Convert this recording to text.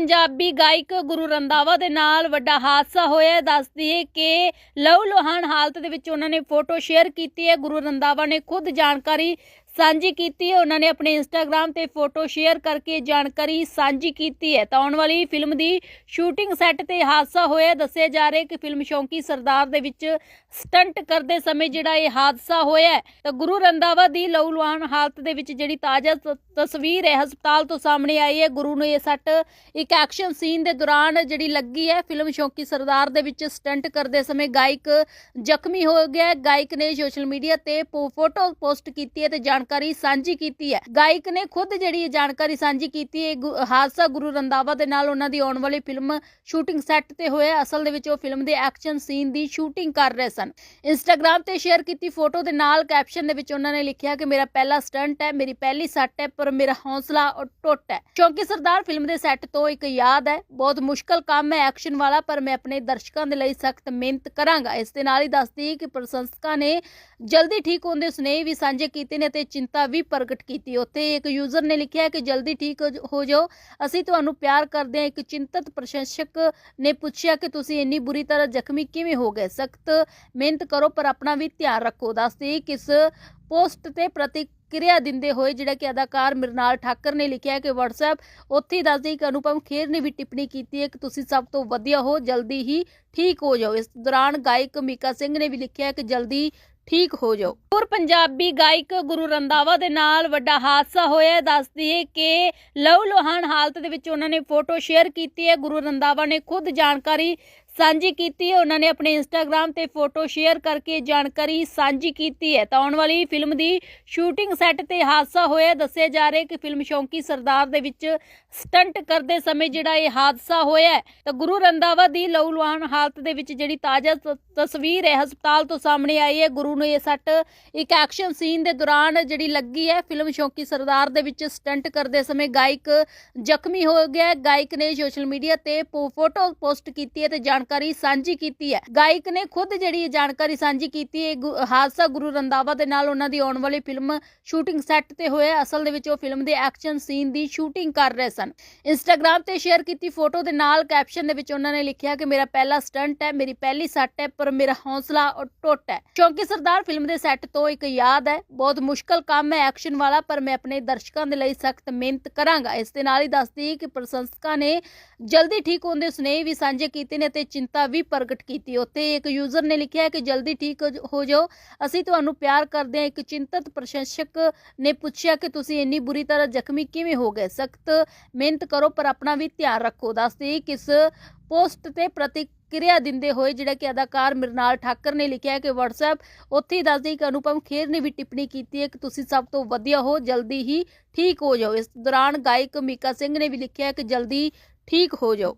ਪੰਜਾਬੀ ਗਾਇਕ ਗੁਰੂ ਰੰਧਾਵਾ ਦੇ ਨਾਲ ਵੱਡਾ ਹਾਦਸਾ ਹੋਇਆ ਦੱਸਦੀ ਹੈ ਕਿ ਲਹੂ ਲੋਹਾਨ ਹਾਲਤ ਦੇ ਵਿੱਚ ਉਹਨਾਂ ਨੇ ਫੋਟੋ ਸ਼ੇਅਰ ਕੀਤੀ ਹੈ। ਗੁਰੂ ਰੰਧਾਵਾ ਨੇ ਖੁਦ ਜਾਣਕਾਰੀ ਸਾਂਝੀ ਕੀਤੀ ਹੈ। ਉਹਨਾਂ ਨੇ ਆਪਣੇ ਇੰਸਟਾਗ੍ਰam ਤੇ ਫੋਟੋ ਸ਼ੇਅਰ ਕਰਕੇ ਜਾਣਕਾਰੀ ਸਾਂਝੀ ਕੀਤੀ ਹੈ। ਤਾਂ ਆਉਣ ਵਾਲੀ ਫਿਲਮ ਦੀ ਸ਼ੂਟਿੰਗ ਸੈੱਟ ਤੇ ਹਾਦਸਾ ਹੋਇਆ। ਦੱਸਿਆ ਜਾ ਰਿਹਾ ਕਿ ਫਿਲਮ ਸ਼ੌਂਕੀ ਸਰਦਾਰ ਦੇ ਵਿੱਚ ਸਟੰਟ ਕਰਦੇ ਸਮੇਂ ਜਿਹੜਾ ਇਹ ਹਾਦਸਾ ਹੋਇਆ ਤਾਂ ਗੁਰੂ ਰੰਦਾਵਾ ਦੀ ਲਹੂ ਲੋਹਾਨ ਹਾਲਤ ਦੇ ਵਿੱਚ ਜਿਹੜੀ ਤਾਜ਼ਾ ਤਸਵੀਰ ਹੈ, ਹਸਪਤਾਲ ਤੋਂ ਸਾਹਮਣੇ ਆਈ ਹੈ। ਗੁਰੂ ਨੂੰ ਇਹ ਸੱਟ, ਇੱਕ ਐਕਸ਼ਨ ਸੀਨ ਦੇ ਦੌਰਾਨ ਜਿਹੜੀ ਲੱਗੀ ਹੈ ਫਿਲਮ ਸ਼ੌਂਕੀ ਸਰਦਾਰ ਦੇ ਵਿੱਚ ਸਟੰਟ ਕਰਦੇ ਸਮੇਂ ਗਾਇਕ ਜ਼ਖਮੀ ਹੋ ਗਿਆ ਗਾਇਕ ਨੇ ਸੋਸ਼ਲ ਮੀਡੀਆ ਤੇ ਫੋਟੋ ਪੋਸਟ ਕੀਤੀ ਹੈ ਤੇ ਜਾਣਕਾਰੀ ਸਾਂਝੀ ਕੀਤੀ ਹੈ। ਗਾਇਕ ਨੇ ਖੁਦ ਜਿਹੜੀ ਇਹ ਜਾਣਕਾਰੀ ਸਾਂਝੀ ਕੀਤੀ ਹੈ ਹਾਦਸਾ ਗੁਰੂ ਰੰਦਾਵਾ ਦੇ ਨਾਲ ਉਹਨਾਂ ਦੀ ਆਉਣ ਵਾਲੀ ਫਿਲਮ ਸ਼ੂਟਿੰਗ ਸੈੱਟ ਤੇ ਹੋਇਆ ਅਸਲ ਦੇ ਵਿੱਚ ਉਹ ਫਿਲਮ ਦੇ ਐਕਸ਼ਨ ਸੀਨ ਦੀ ਸ਼ੂਟਿੰਗ ਕਰ ਰਹੇ ਸਨ। ਇੰਸਟਾਗ੍ਰam ਤੇ ਸ਼ੇਅਰ ਕੀਤੀ ਫੋਟੋ ਦੇ ਨਾਲ ਕੈਪਸ਼ਨ ਦੇ ਵਿੱਚ ਉਹਨਾਂ ਨੇ ਲਿਖਿਆ ਕਿ, ਮੇਰਾ ਪਹਿਲਾ ਸਟੰਟ ਹੈ, ਮੇਰੀ ਪਹਿਲੀ ਸੱਟ ਹੈ, ਪਰ ਮੇਰਾ ਹੌਸਲਾ ਟੁੱਟ ਹੈ। ਕਿਉਂਕਿ ਸਰਦਾਰ ਫਿਲਮ ਦੇ ਸੈੱਟ ਤੋਂ ਇੱਕ ਯਾਦ ਹੈ। ਬਹੁਤ ਮੁਸ਼ਕਲ ਕੰਮ ਹੈ ਐਕਸ਼ਨ ਵਾਲਾ, ਪਰ ਮੈਂ ਆਪਣੇ ਦਰਸ਼ਕਾਂ ਦੇ ਲਈ ਸਖਤ ਮਿਹਨਤ ਕਰਾਂਗਾ। ਇਸ ਦੇ ਨਾਲ ਹੀ ਦੱਸਦੀ ਕਿ ਪ੍ਰਸ਼ੰਸਕਾਂ ਨੇ ਜਲਦੀ ਠੀਕ ਹੋਣ ਦੇ ਸੁਨੇਹੇ ਵੀ ਸਾਂਝੇ ਕੀਤੇ ਨੇ ਤੇ ਚਿੰਤਾ ਵੀ ਪ੍ਰਗਟ ਕੀਤੀ। ਉੱਥੇ ਇੱਕ ਯੂਜ਼ਰ ਨੇ ਲਿਖਿਆ ਕਿ ਜਲਦੀ ਠੀਕ ਹੋ- ਜਾਓ। ਅਸੀਂ ਤੁਹਾਨੂੰ ਪਿਆਰ ਕਰਦੇ ਹਾਂ। ਇੱਕ ਚਿੰਤਤ ਪ੍ਰਸ਼ੰਸਕ ਨੇ ਪੁੱਛਿਆ ਕਿ ਤੁਸੀਂ ਇੰਨੀ ਬੁਰੀ ਤਰ੍ਹਾਂ ਜ਼ਖਮੀ ਕਿਵੇਂ ਹੋ ਗਏ? ਸਖਤ ਮਿਹਨਤ ਕਰੋ, ਪਰ ਆਪਣਾ ਵੀ ਧਿਆਨ ਰੱਖੋ। ਦੱਸਦੀ ਕਿ ਪੋਸਟ ਤੇ ਪ੍ਰਤੀਕਿਰਿਆ ਦਿੰਦੇ ਹੋਏ ਜਿਹੜਾ ਕਿ ਅਦਾਕਾਰ ਮਿਰਨਾਲ ਠਾਕਰ ਨੇ ਲਿਖਿਆ ਕਿ WhatsApp ਉੱਥੇ ਹੀ ਦੱਸਦੀ ਕਿ ਅਨੁਪਮ ਖੇਰ ਨੇ ਵੀ ਟਿੱਪਣੀ ਕੀਤੀ ਹੈ ਕਿ ਤੁਸੀਂ ਸਭ ਤੋਂ ਵਧੀਆ ਹੋ, ਜਲਦੀ ਹੀ ਠੀਕ ਹੋ ਜਾਓ। ਇਸ ਦੌਰਾਨ ਗਾਇਕ ਮੀਕਾ ਸਿੰਘ ਨੇ ਵੀ ਲਿਖਿਆ ਕਿ ਜਲਦੀ ਠੀਕ ਹੋ ਜਾਓ। ਹੋਰ ਪੰਜਾਬੀ ਗਾਇਕ ਗੁਰੂ ਰੰਦਾਵਾ ਦੇ ਨਾਲ ਵੱਡਾ ਹਾਦਸਾ ਹੋਇਆ ਦੱਸਦੀ ਹੈ ਕਿ ਲਹੂ ਲੋਹਾਨ ਹਾਲਤ ਦੇ ਵਿੱਚ ਉਹਨਾਂ ਨੇ ਫੋਟੋ ਸ਼ੇਅਰ ਕੀਤੀ ਹੈ। ਗੁਰੂ ਰੰਦਾਵਾ ਨੇ ਖੁਦ ਜਾਣਕਾਰੀ ਸਾਂਝੀ ਕੀਤੀ ਹੈ। ਉਹਨਾਂ ਨੇ ਆਪਣੇ ਇੰਸਟਾਗ੍ਰam ਤੇ ਫੋਟੋ ਸ਼ੇਅਰ ਕਰਕੇ ਜਾਣਕਾਰੀ ਸਾਂਝੀ ਕੀਤੀ ਹੈ। ਤਾਂ ਆਉਣ ਵਾਲੀ ਫਿਲਮ ਦੀ ਸ਼ੂਟਿੰਗ ਸੈੱਟ ਤੇ ਹਾਦਸਾ ਹੋਇਆ। ਦੱਸਿਆ ਜਾ ਰਿਹਾ ਕਿ ਫਿਲਮ ਸ਼ੌਂਕੀ ਸਰਦਾਰ ਦੇ ਵਿੱਚ ਸਟੰਟ ਕਰਦੇ ਸਮੇਂ ਜਿਹੜਾ ਇਹ ਹਾਦਸਾ ਹੋਇਆ ਤਾਂ ਗੁਰੂ ਰੰਦਾਵਾ ਦੀ ਲਹੂ ਲੋਹਾਨ ਹਾਲਤ ਦੇ ਵਿੱਚ ਜਿਹੜੀ ਤਾਜ਼ਾ ਤਸਵੀਰ ਹੈ, ਹਸਪਤਾਲ ਤੋਂ ਸਾਹਮਣੇ ਆਈ ਹੈ। ਗੁਰੂ ਨੂੰ ਇਹ ਸੱਟ, ਇੱਕ ਐਕਸ਼ਨ ਸੀਨ ਦੇ ਦੌਰਾਨ ਜਿਹੜੀ ਲੱਗੀ ਹੈ ਫਿਲਮ ਸ਼ੌਂਕੀ ਸਰਦਾਰ ਦੇ ਵਿੱਚ ਸਟੰਟ ਕਰਦੇ ਸਮੇਂ ਗਾਇਕ ਜ਼ਖਮੀ ਹੋ ਗਿਆ ਗਾਇਕ ਨੇ ਸੋਸ਼ਲ ਮੀਡੀਆ ਤੇ ਪੋ- ਫੋਟੋ ਪੋਸਟ ਕੀਤੀ ਹੈ ਤੇ ਜਾਣਕਾਰੀ ਸਾਂਝੀ ਕੀਤੀ ਹੈ। ਗਾਇਕ ਨੇ ਖੁਦ ਜਿਹੜੀ ਜਾਣਕਾਰੀ ਸਾਂਝੀ ਕੀਤੀ ਹੈ ਹਾਦਸਾ ਗੁਰੂ ਰੰਦਾਵਾ ਦੇ ਨਾਲ ਉਹਨਾਂ ਦੀ ਆਉਣ ਵਾਲੀ ਫਿਲਮ ਸ਼ੂਟਿੰਗ ਸੈੱਟ ਤੇ ਹੋਇਆ ਅਸਲ ਦੇ ਵਿੱਚ ਉਹ ਫਿਲਮ ਦੇ ਐਕਸ਼ਨ ਸੀਨ ਦੀ ਸ਼ੂਟਿੰਗ ਕਰ ਰਹੇ ਸਨ। ਇੰਸਟਾਗ੍ਰam ਤੇ ਸ਼ੇਅਰ ਕੀਤੀ ਫੋਟੋ ਦੇ ਨਾਲ ਕੈਪਸ਼ਨ ਦੇ ਵਿੱਚ ਉਹਨਾਂ ਨੇ ਲਿਖਿਆ ਕਿ, ਮੇਰਾ ਪਹਿਲਾ ਸਟੰਟ ਹੈ, ਮੇਰੀ ਪਹਿਲੀ ਸੱਟ ਹੈ, ਪਰ ਮੇਰਾ ਹੌਸਲਾ ਟੁੱਟ ਹੈ। ਕਿਉਂਕਿ ਸਰਦਾਰ ਫਿਲਮ ਦੇ ਸੈੱਟ ਤੋਂ ਇੱਕ ਯਾਦ ਹੈ, ਬਹੁਤ ਮੁਸ਼ਕਲ ਕੰਮ ਹੈ ਐਕਸ਼ਨ ਵਾਲਾ, ਪਰ ਮੈਂ ਆਪਣੇ ਦਰਸ਼ਕਾਂ ਦੇ ਲਈ ਸਖਤ ਮਿਹਨਤ ਕਰਾਂਗਾ। ਇਸ ਦੇ ਨਾਲ ਹੀ ਦੱਸਦੀ ਕਿ ਪ੍ਰਸ਼ੰਸਕਾਂ ਨੇ ਜਲਦੀ ਠੀਕ ਹੋਣ ਦੇ ਸੁਨੇਹੇ ਵੀ ਸਾਂਝੇ ਕੀਤੇ ਨੇ ਤੇ ਚਿੰਤਾ ਵੀ ਪ੍ਰਗਟ ਕੀਤੀ। ਉੱਥੇ ਇੱਕ ਯੂਜ਼ਰ ਨੇ ਲਿਖਿਆ ਕਿ ਜਲਦੀ ਠੀਕ ਹੋ- ਜਾਓ। ਅਸੀਂ ਤੁਹਾਨੂੰ ਪਿਆਰ ਕਰਦੇ ਹਾਂ। ਇੱਕ ਚਿੰਤਤ ਪ੍ਰਸ਼ੰਸਕ ਨੇ ਪੁੱਛਿਆ ਕਿ ਤੁਸੀਂ ਇੰਨੀ ਬੁਰੀ ਤਰ੍ਹਾਂ ਜ਼ਖਮੀ ਕਿਵੇਂ ਹੋ ਗਏ? ਸਖਤ ਮਿਹਨਤ ਕਰੋ, ਪਰ ਆਪਣਾ ਵੀ ਧਿਆਨ ਰੱਖੋ। ਦੱਸਦੀ ਕਿ ਪੋਸਟ ਤੇ ਪ੍ਰਤੀਕਿਰਿਆ ਦਿੰਦੇ ਹੋਏ ਜਿਹੜਾ ਕਿ ਅਦਾਕਾਰ ਮਿਰਨਾਲ ਠਾਕਰ ਨੇ ਲਿਖਿਆ ਕਿ WhatsApp ਉੱਥੇ ਹੀ ਦੱਸਦੀ ਕਿ ਅਨੁਪਮ ਖੇਰ ਨੇ ਵੀ ਟਿੱਪਣੀ ਕੀਤੀ ਹੈ ਕਿ ਤੁਸੀਂ ਸਭ ਤੋਂ ਵਧੀਆ ਹੋ, ਜਲਦੀ ਹੀ ਠੀਕ ਹੋ ਜਾਓ। ਇਸ ਦੌਰਾਨ ਗਾਇਕ ਮੀਕਾ ਸਿੰਘ ਨੇ ਵੀ ਲਿਖਿਆ ਕਿ ਜਲਦੀ ਠੀਕ ਹੋ ਜਾਓ।